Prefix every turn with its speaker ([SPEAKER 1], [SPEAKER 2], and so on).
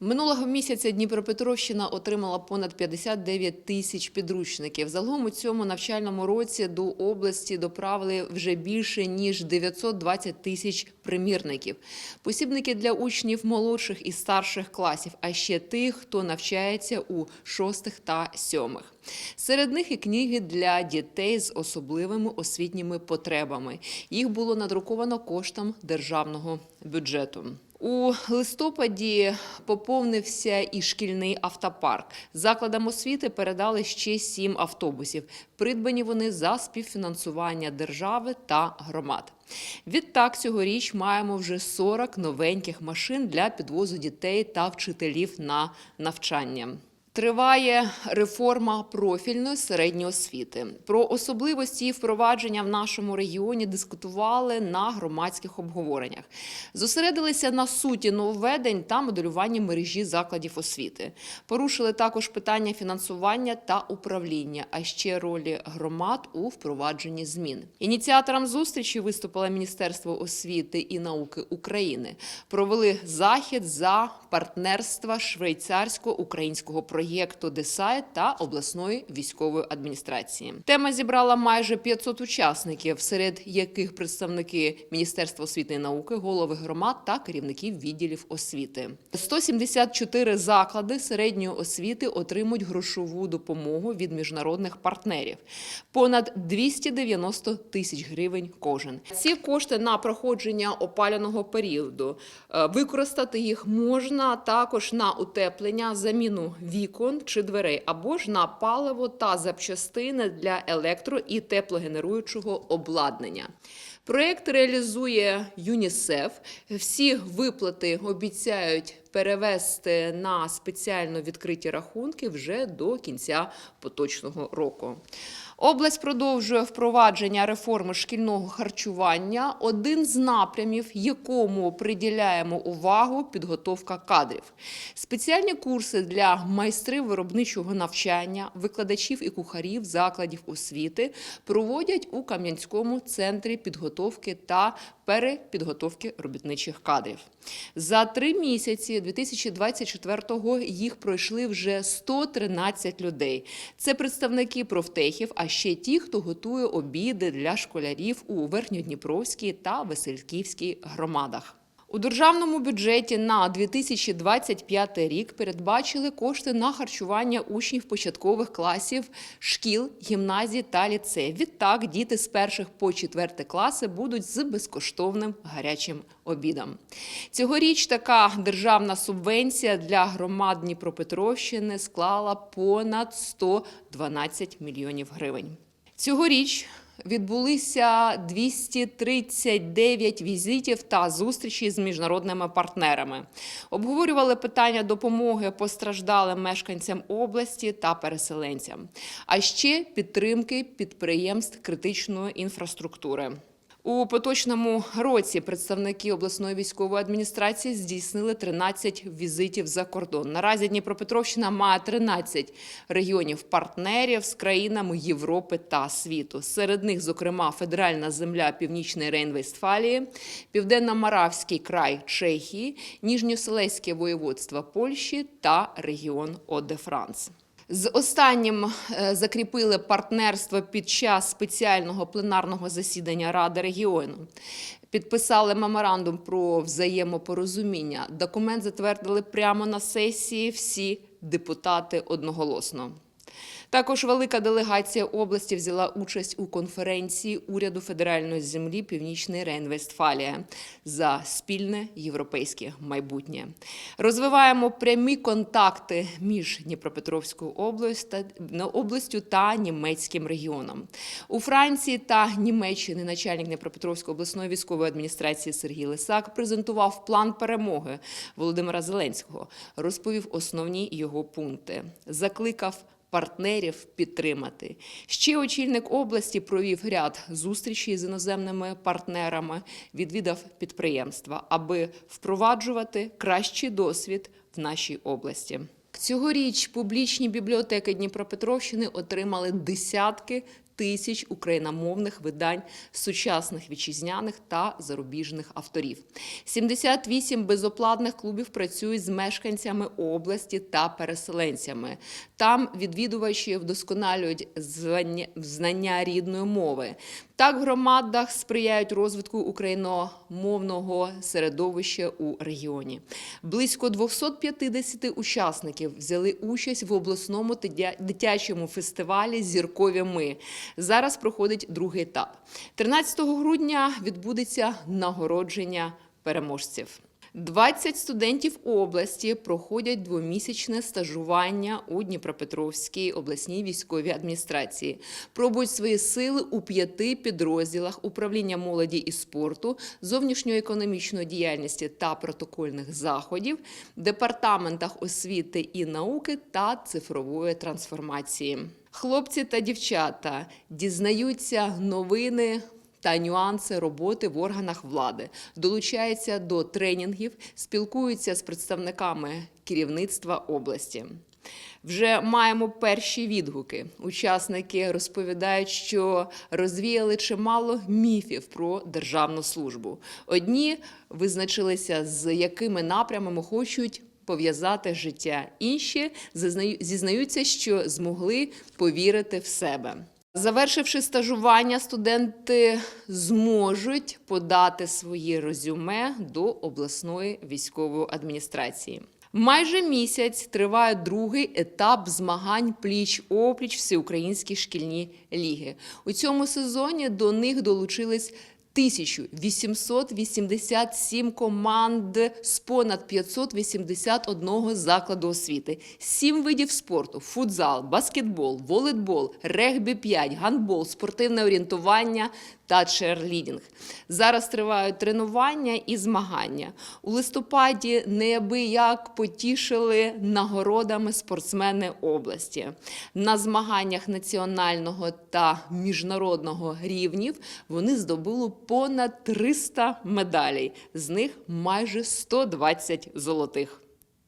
[SPEAKER 1] Минулого місяця Дніпропетровщина отримала понад 59 тисяч підручників. Загалом у цьому навчальному році до області доправили вже більше ніж 920 тисяч примірників. Посібники для учнів молодших і старших класів, а ще тих, хто навчається у шостих та сьомих. Серед них і книги для дітей з особливими освітніми потребами. Їх було надруковано коштом державного бюджету. У листопаді поповнився і шкільний автопарк. Закладам освіти передали ще сім автобусів. Придбані вони за співфінансування держави та громад. Відтак, цьогоріч маємо вже 40 новеньких машин для підвозу дітей та вчителів на навчання. Триває реформа профільної середньої освіти. Про особливості її впровадження в нашому регіоні дискутували на громадських обговореннях. Зосередилися на суті нововведень та моделюванні мережі закладів освіти. Порушили також питання фінансування та управління, а ще ролі громад у впровадженні змін. Ініціатором зустрічі виступило Міністерство освіти і науки України. Провели захід за партнерства швейцарсько-українського проєкту «Десайт» та обласної військової адміністрації. Тема зібрала майже 500 учасників, серед яких представники Міністерства освіти і науки, голови громад та керівників відділів освіти. 174 заклади середньої освіти отримують грошову допомогу від міжнародних партнерів. Понад 290 тисяч гривень кожен. Ці кошти на проходження опалювального періоду. Е, Використати їх можна також на утеплення, заміну вікон чи дверей, або ж на паливо та запчастини для електро і теплогенеруючого обладнання. Проєкт реалізує ЮНІСЕФ. Всі виплати обіцяють перевести на спеціально відкриті рахунки вже до кінця поточного року. Область продовжує впровадження реформи шкільного харчування. Один з напрямів, якому приділяємо увагу підготовка кадрів. Спеціальні курси для майстрів виробничого навчання, викладачів і кухарів закладів освіти проводять у Кам'янському центрі підготовки та перепідготовки робітничих кадрів. За три місяці 2024-го їх пройшли вже 113 людей. Це представники профтехів, а ще ті, хто готує обіди для школярів у Верхньодніпровській та Васильківській громадах. У державному бюджеті на 2025 рік передбачили кошти на харчування учнів початкових класів шкіл, гімназій та ліцеїв. Відтак діти з перших по четверти класи будуть з безкоштовним гарячим обідом. Цьогоріч така державна субвенція для громад Дніпропетровщини склала понад 112 мільйонів гривень. Цьогоріч відбулися 239 візитів та зустрічей з міжнародними партнерами. Обговорювали питання допомоги постраждалим мешканцям області та переселенцям, а ще підтримки підприємств критичної інфраструктури. У поточному році представники обласної військової адміністрації здійснили 13 візитів за кордон. Наразі Дніпропетровщина має 13 регіонів партнерів з країнами Європи та світу. Серед них, зокрема, федеральна земля Північної Рейн-Вестфалії, Південно-Моравський край Чехії, Ніжньоселеське воєводство Польщі та регіон Оде-Франц. З останнім е, закріпили партнерство під час спеціального пленарного засідання Ради регіону. Підписали меморандум про взаємопорозуміння. Документ затвердили прямо на сесії всі депутати одноголосно. Також велика делегація області взяла участь у конференції уряду федеральної землі Північний Рейн-Вестфалія за спільне європейське майбутнє. Розвиваємо прямі контакти між Дніпропетровською та, областю та німецьким регіоном. У Франції та Німеччині начальник Дніпропетровської обласної військової адміністрації Сергій Лисак презентував план перемоги Володимира Зеленського, розповів основні його пункти, закликав партнерів підтримати. Ще очільник області провів ряд зустрічей з іноземними партнерами, відвідав підприємства, аби впроваджувати кращий досвід в нашій області. Цьогоріч публічні бібліотеки Дніпропетровщини отримали десятки тисяч україномовних видань сучасних вітчизняних та зарубіжних авторів. 78 безоплатних клубів працюють з мешканцями області та переселенцями. Там відвідувачі вдосконалюють знання рідної мови. Так громадах сприяють розвитку україномовного середовища у регіоні. Близько 250 учасників взяли участь в обласному дитячому фестивалі Зіркові ми. Зараз проходить другий етап. 13 грудня відбудеться нагородження переможців. 20 студентів області проходять двомісячне стажування у Дніпропетровській обласній військовій адміністрації. Пробують свої сили у п'яти підрозділах управління молоді і спорту, зовнішньоекономічної діяльності та протокольних заходів, департаментах освіти і науки та цифрової трансформації. Хлопці та дівчата дізнаються новини та нюанси роботи в органах влади, долучаються до тренінгів, спілкуються з представниками керівництва області. Вже маємо перші відгуки. Учасники розповідають, що розвіяли чимало міфів про державну службу. Одні визначилися, з якими напрямами хочуть пов'язати життя. Інші зізнаються, що змогли повірити в себе. Завершивши стажування, студенти зможуть подати свої резюме до обласної військової адміністрації. Майже місяць триває другий етап змагань пліч-опліч всеукраїнські шкільні ліги. У цьому сезоні до них долучились 1887 команд з понад 581 закладу освіти, сім видів спорту: футзал, баскетбол, волейбол, регбі 5, гандбол, спортивне орієнтування та черлідінг. Зараз тривають тренування і змагання. У листопаді неабияк потішили нагородами спортсмени області. На змаганнях національного та міжнародного рівнів вони здобули понад 300 медалей, з них майже 120 золотих.